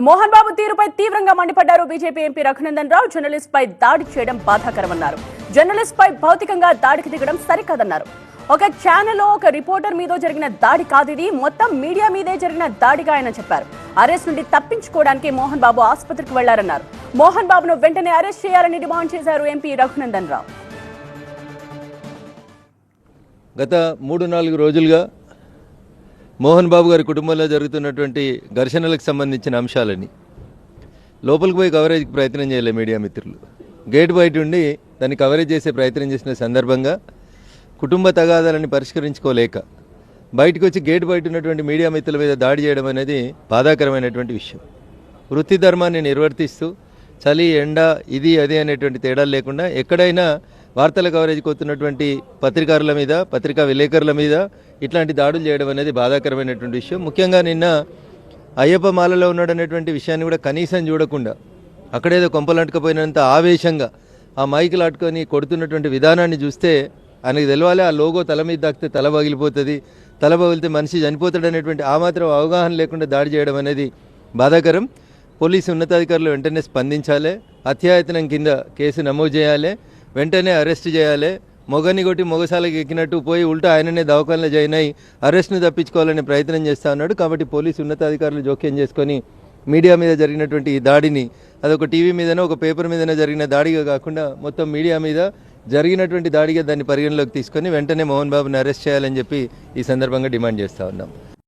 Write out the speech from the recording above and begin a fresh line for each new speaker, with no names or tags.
మోహన్ బాబు తీరుపై తీవ్రంగా మండిపడ్డారు BJP MP Raghunandan Rao. Journalist పై దాడి చేయడం బాధాకరమన్నారు. జర్నలిస్ట్ పై భౌతికంగా దాడికి దిగడం సరికాదన్నారు. ఒక ఛానల్లో ఒక రిపోర్టర్ మీద జరిగిన దాడి కాదు ఇది. మొత్తం మీడియా మీదే జరిగిన దాడిగా ఆయన చెప్పారు. అరెస్ట్ నుండి తప్పించుకోవడానికి మోహన్ బాబు ఆసుపత్రికి వెళ్ళారన్నారు. మోహన్ బాబును వెంటనే అరెస్ట్ చేయాలని డిమాండ్ చేశారు ఎంపీ రఘునందన్ రావు.
గత మూడు నాలుగు రోజులుగా మోహన్ బాబు గారి కుటుంబంలో జరుగుతున్నటువంటి ఘర్షణలకు సంబంధించిన అంశాలని లోపలికి పోయి కవరేజ్కి ప్రయత్నం చేయలే మీడియా మిత్రులు. గేట్ బయట ఉండి దాన్ని కవరేజ్ చేసే ప్రయత్నం చేసిన సందర్భంగా కుటుంబ తగాదాలని పరిష్కరించుకోలేక బయటకు వచ్చి గేట్ బయట ఉన్నటువంటి మీడియా మిత్రుల మీద దాడి చేయడం అనేది బాధాకరమైనటువంటి విషయం. వృత్తి ధర్మాన్ని నిర్వర్తిస్తూ చలి ఎండ ఇది అది అనేటువంటి తేడాలు లేకుండా ఎక్కడైనా వార్తల కవరేజ్కి వస్తున్నటువంటి పత్రికారుల మీద పత్రికా విలేకరుల మీద ఇట్లాంటి దాడులు చేయడం అనేది బాధాకరమైనటువంటి విషయం. ముఖ్యంగా నిన్న అయ్యప్ప మాలలో ఉన్నాడనేటువంటి విషయాన్ని కూడా కనీసం చూడకుండా అక్కడేదో కొంపలంటుకపోయినంత ఆవేశంగా ఆ మైకులు అట్టుకొని కొడుతున్నటువంటి విధానాన్ని చూస్తే ఆయనకు తెలవాలి ఆ లోగో తల మీద దాకితే తల పగిలిపోతుంది తల పగిలితే మనిషి చనిపోతాడు అనేటువంటి ఆ మాత్రం అవగాహన లేకుండా దాడి చేయడం అనేది బాధాకరం. పోలీసు ఉన్నతాధికారులు వెంటనే స్పందించాలి హత్యాయతనం కింద కేసు నమోదు చేయాలి. వెంటనే అరెస్ట్ చేయాలి. మొగని కొట్టి మొగసాలకి ఎక్కినట్టు పోయి ఉల్టా ఆయననే దవాఖానలో జాయిన్ అయ్యి అరెస్ట్ను తప్పించుకోవాలనే ప్రయత్నం చేస్తా ఉన్నాడు. కాబట్టి పోలీసు ఉన్నతాధికారులు జోక్యం చేసుకొని మీడియా మీద జరిగినటువంటి ఈ దాడిని అదొక టీవీ మీదనో ఒక పేపర్ మీదనో జరిగిన దాడిగా కాకుండా మొత్తం మీడియా మీద జరిగినటువంటి దాడిగా దాన్ని పరిగణలోకి తీసుకొని వెంటనే మోహన్ బాబుని అరెస్ట్ చేయాలని చెప్పి ఈ సందర్భంగా డిమాండ్ చేస్తూ ఉన్నాం.